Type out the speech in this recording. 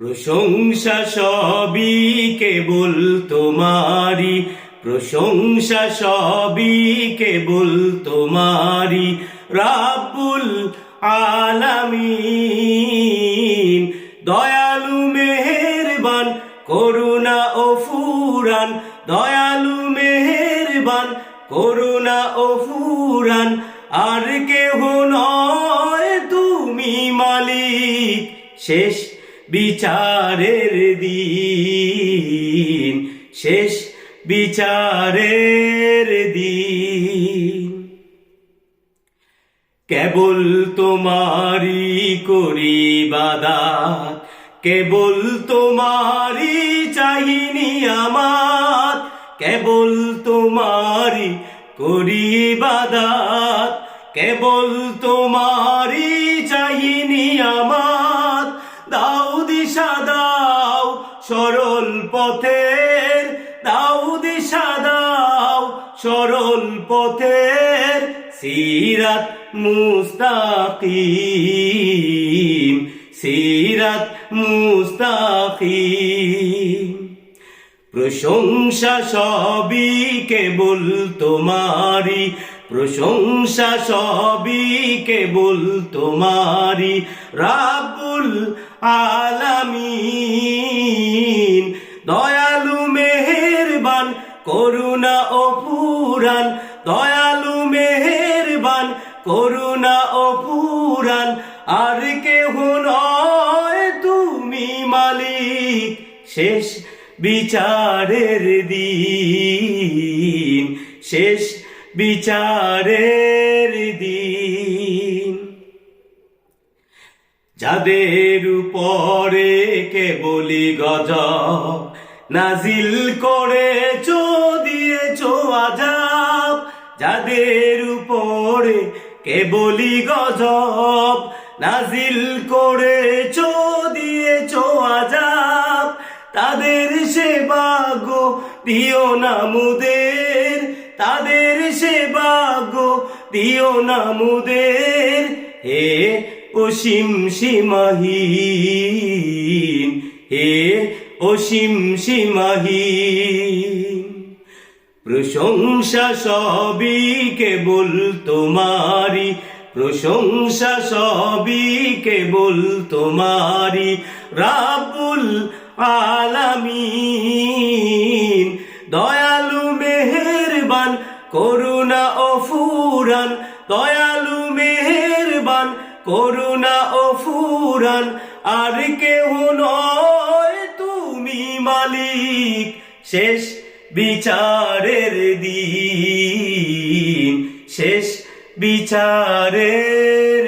প্রশংসা সবই কেবল তোমারি প্রশংসা সবই কেবল তোমারি রাব্বুল আলামিন, দয়ালু মেহেরবান, করুণা ও ফুরান দয়ালু মেহেরবান, করুণা ও ফুরান আর কেহ নয় তুমি মালিক, শেষ বিচারের দিন, শেষ বিচারের দিন। কেবল তোমারি করি বাদাত, কেবল তোমারি চাহিনি আমার কেবল তোমারি করি বাদাত, কেবল তোমারি চাহিনি আমার দিশা দাও, সরল পথের, দাও দিশা দাও, সরল পথের সিরাত মুস্তাকিম সিরাত মুস্তাকিম। প্রশংসা সবই কেবল তোমারি প্রশংসা সবই কেবল তোমারি রাবুল আলামিন। দয়ালু মেহেরবান, করুণা ও পুরাণ। দয়ালু মেহেরবান, করুণা ও পুরাণ। আর কেহ নয় তুমি মালিক, শেষ বিচারের দিন। শেষ বিচারের যাদের উপরে কেবলি গজ নাজিল করে চো দিয়ে দিয়েছ আজাব। যাদের উপরে কেবলি গজব নাজিল করে চো দিয়ে দিয়েছ আজাব। তাদের সেবা গো দিও নামুদের তাদের সেবা গো দিও নামুদের হে অসীম সীমাহীন হে অসীম সীমাহীন প্রশংসা সবই কেবল তোমারি প্রশংসা সবই কেবল তোমারি রাবুল আলামিন। দয়ালু মেহেরবান, করুণা ও ফুরান মেহেরবান করুণা ও ফুরান আর কেহ নয় তুমি মালিক। শেষ বিচারের দিন শেষ বিচারের